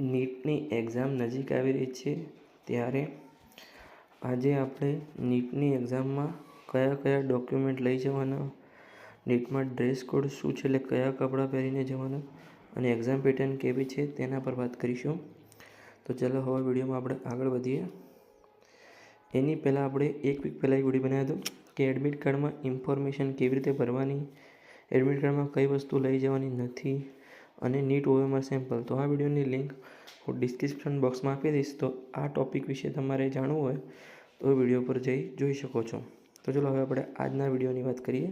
નીટની એક્ઝામ નજીક આવી રહી છે, ત્યારે આજે આપણે નીટની એક્ઝામમાં કયા કયા ડોક્યુમેન્ટ લઈ જવાના, નીટમાં ડ્રેસ કોડ શું છે, એટલે કયા કપડાં પહેરીને જવાના અને એક્ઝામ પેટર્ન કેવી છે તેના પર વાત કરીશું. તો ચાલો હવે વિડીયોમાં આપણે આગળ વધીએ. એની પહેલાં આપણે એક વીક પહેલાં એક વીડિયો બનાવ્યો હતો કે એડમિટ કાર્ડમાં ઇન્ફોર્મેશન કેવી રીતે ભરવાની એડમિટ કાર્ડમાં કઈ વસ્તુ લઈ જવાની નથી અને નીટ ઓએમઆર સેમ્પલ તો આ વિડીયોની લિંક હું ડિસ્ક્રિપ્શન બોક્સમાં આપી દઈશ. તો આ ટૉપિક વિશે તમારે જાણવું હોય તો વીડિયો પર જઈ જોઈ શકો છો. તો ચલો હવે આપણે આજના વિડીયોની વાત કરીએ.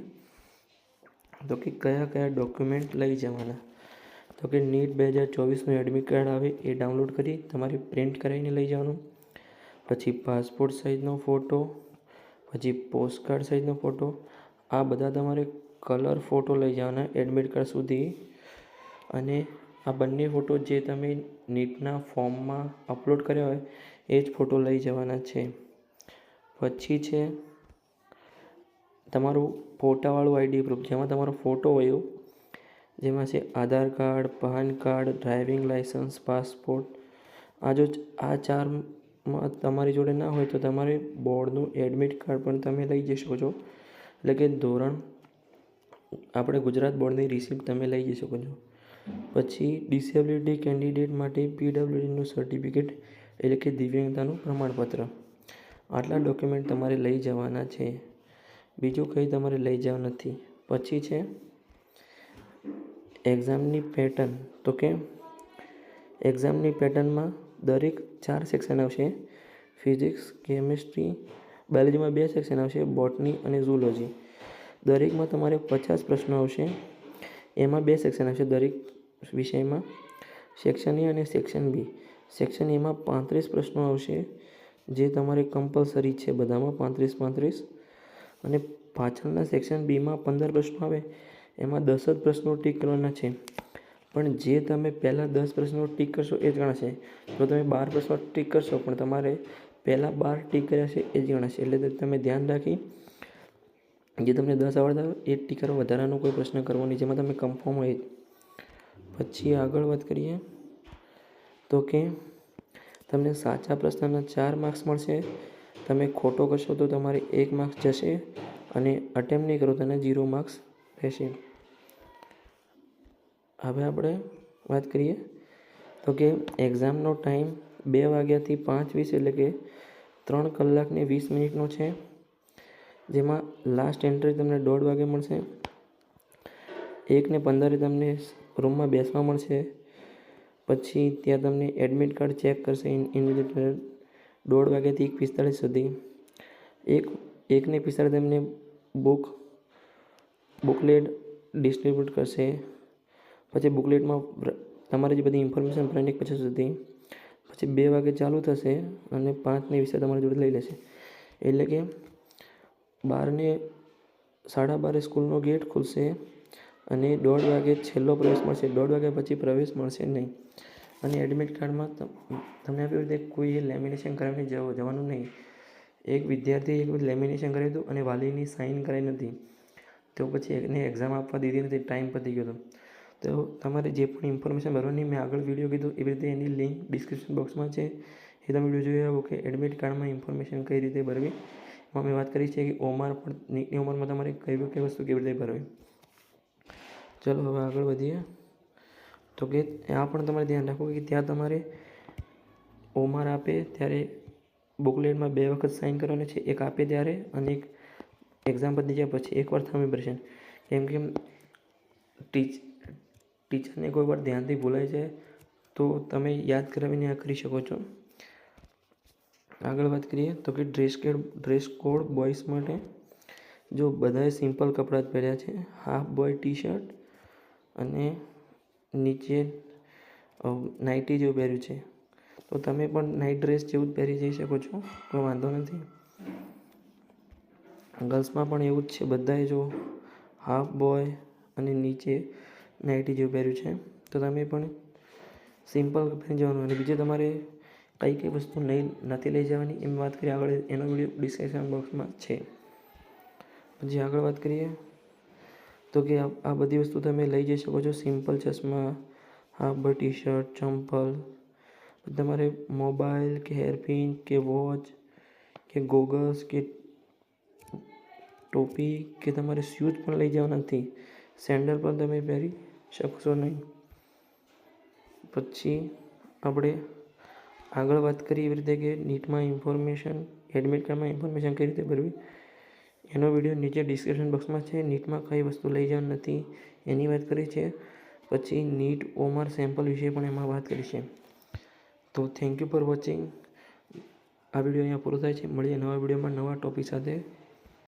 તો કે કયા કયા ડોક્યુમેન્ટ લઈ જવાના? તો કે નીટ બે હજાર ચોવીસનું એડમિટ કાર્ડ આવે એ ડાઉનલોડ કરી તમારે પ્રિન્ટ કરાવીને લઈ જવાનું. પછી પાસપોર્ટ સાઇઝનો ફોટો પછી પોસ્ટ કાર્ડ સાઇઝનો ફોટો આ બધા તમારે કલર ફોટો લઈ જવાના એડમિટ કાર્ડ સુધી. અને આ બંને ફોટો જે તમે નીટના ફોર્મમાં અપલોડ કર્યા હોય, એ જ ફોટો લઈ જવાના છે. પછી છે, તમારું ફોટાવાળું આઈડી પ્રૂફ જેમાં તમારો ફોટો હોય જેમાં છે Aadhaar card, PAN card, driving licence, passport, આ જો આ ચારમાં તમારી જોડે ના હોય તો તમારે બોર્ડનું એડમિટ કાર્ડ પણ તમે લઈ જઈ શકો છો. એટલે કે ધોરણ, આપણે ગુજરાત બોર્ડની રિસિપ્ટ તમે લઈ જઈ શકો છો. પછી ડિસેબિલિટી કેન્ડિડેટ માટે પીડબ્લ્યુડીનું સર્ટિફિકેટ એટલે કે દિવ્યાંગતાનું પ્રમાણપત્ર. આટલા ડોક્યુમેન્ટ તમારે લઈ જવાના છે. બીજું કંઈ તમારે લઈ જવા નથી. પછી છે એક્ઝામની પેટર્ન તો કે એક્ઝામની પેટર્નમાં દરેક ચાર સેક્શન આવશે. ફિઝિક્સ કેમિસ્ટ્રી બાયોલોજીમાં બે સેક્શન આવશે બોટની અને ઝૂલોજી દરેકમાં તમારે પચાસ પ્રશ્નો આવશે. એમાં બે સેક્શન આવશે. દરેક વિષયમાં સેક્શન એ અને સેક્શન બી સેક્શન એમાં પાંત્રીસ પ્રશ્નો આવશે, જે તમારે કમ્પલસરી છે, બધામાં પાંત્રીસ પાંત્રીસ. અને પાછળના સેક્શન બીમાં પંદર પ્રશ્નો આવે, એમાં દસ જ પ્રશ્નો ટીક કરવાના છે. પણ જે તમે પહેલાં દસ પ્રશ્નો ટીક કરશો એ જ ગણાશે. જો તમે બાર પ્રશ્નો ટીક કરશો, પણ તમારે પહેલાં બાર ટીક કર્યા છે એ જ ગણાશે. એટલે તમે ધ્યાન રાખી, જે તમને દસ આવડતા હોય એ ટીક વધારાનો કોઈ પ્રશ્ન કરવો નહીં. જેમાં તમે કન્ફર્મ હોય પછી આગળ વાત કરીએ તો કે તમને સાચા પ્રશ્નના ચાર માર્ક્સ મળશે. તમે ખોટો કરશો તો તમારે એક માર્ક્સ જશે અને અટેમ્પ નહીં કરો તો એને ઝીરો માર્ક્સ રહેશે. હવે આપણે વાત કરીએ તો કે એક્ઝામનો ટાઈમ બે વાગ્યાથી પાંચ વીસ એટલે કે ત્રણ કલાકને વીસ મિનિટનો છે. જેમાં લાસ્ટ એન્ટ્રી તમને દોઢ વાગે મળશે. એકને પંદરે તમને રૂમમાં બેસવા મળશે. પછી ત્યાં તમને એડમિટ કાર્ડ ચેક કરશે ઇન્વિજિલેટર દોઢ વાગ્યાથી એક પિસ્તાળીસ સુધી. એક, એકને પિસ્તાળીસ તમને બુક બુકલેટ ડિસ્ટ્રીબ્યુટ કરશે. પછી બુકલેટમાં તમારી જે બધી ઇન્ફોર્મેશન પ્રિન્ટ પછી સુધી. પછી બે વાગે ચાલુ થશે અને પાંચને વિશે તમારી જોડે લઈ લેશે. એટલે કે બારને સાડા બારે સ્કૂલનો ગેટ ખુલશે. અને દોઢ વાગે છેલ્લો પ્રવેશ મળશે. દોઢ વાગ્યા પછી પ્રવેશ મળશે નહીં. અને એડમિટ કાર્ડમાં તમને આપ્યું રીતે કોઈએ લેમિનેશન કરાવીને જવું, જવાનું નહીં. એક વિદ્યાર્થીએ એક લેમિનેશન કરાવ્યું હતું અને વાલીની સાઇન કરાવી નથી તો પછી એને એક્ઝામ આપવા દીધી નથી ટાઈમ પતી ગયો હતો. તો તમારે જે પણ ઇન્ફોર્મેશન ભરવાની મેં આગળ વીડિયો કીધું, એવી રીતે એની લિંક ડિસ્ક્રિપ્શન બોક્સમાં છે. એ તમે વીડિયો જોઈ આવો કે એડમિટ કાર્ડમાં ઇન્ફોર્મેશન કઈ રીતે ભરવી. એમાં મેં વાત કરી છે કે ઓમાર પણ નીટની ઓમારમાં તમારે કઈ કઈ વસ્તુ કેવી રીતે ભરવી. ચલો હવે આગળ વધીએ. તો કે આ પણ તમારે ધ્યાન રાખવું કે ત્યાં તમારે ઓમાર આપે, ત્યારે બુકલેટમાં બે વખત સાઇન કરવાની છે, એક આપે ત્યારે અને એક એક્ઝામ પતી જાય પછી એકવાર થમી પડશે કેમ કે ટીચ, ટીચરને કોઈ વાર ધ્યાનથી ભૂલાય જાય તો તમે યાદ કરાવીને આ કરી શકો છો. આગળ વાત કરીએ, તો કે ડ્રેસ કેડ ડ્રેસ કોડ બોયઝ માટે જો બધાએ સિમ્પલ કપડાં જ પહેર્યા છે હાફ બોય ટી શર્ટ અને નીચે નાઇટી જેવું પહેર્યું છે. તો તમે પણ નાઇટ ડ્રેસ જેવું જ પહેરી જઈ શકો છો, કોઈ વાંધો નથી. ગર્લ્સમાં પણ એવું જ છે, બધાએ જો હાફ બોય અને નીચે નાઇટી જેવું પહેર્યું છે. તો તમે પણ સિમ્પલ પહેરી જવાનું અને બીજે તમારે કઈ કઈ વસ્તુ નહીં નથી લઈ જવાની એમ વાત કરીએ આગળ એનો વીડિયો ડિસ્ક્રિપ્શન બોક્સમાં છે. પછી આગળ વાત કરીએ. તો કે આ બધી વસ્તુ તમે લઈ જઈ શકો છો. સિમ્પલ ચશ્મા હાફ ટી શર્ટ ચંપલ તમારે મોબાઈલ કે હેરપિન કે વોચ કે ગોગલ્સ કે ટોપી કે તમારે શૂઝ પણ લઈ જવાના નથી. સેન્ડલ પણ તમે પહેરી શકશો નહીં. પછી આપણે આગળ વાત કરીએ એવી રીતે કે નીટમાં ઇન્ફોર્મેશન, એડમિટ કાર્ડમાં ઇન્ફોર્મેશન કઈ રીતે ભરવી? એનો વીડિયો નીચે ડિસ્ક્રિપ્શન બોક્સમાં છે. નીટમાં કઈ વસ્તુ લઈ જવાની નથી એની વાત કરી છે. પછી નીટ ઓમર સેમ્પલ વિશે પણ એમાં વાત કરી છે. તો થેન્ક યુ ફોર વોચિંગ આ વીડિયો અહીંયા પૂરો થાય છે. મળીએ નવા વિડીયોમાં નવા ટોપિક સાથે.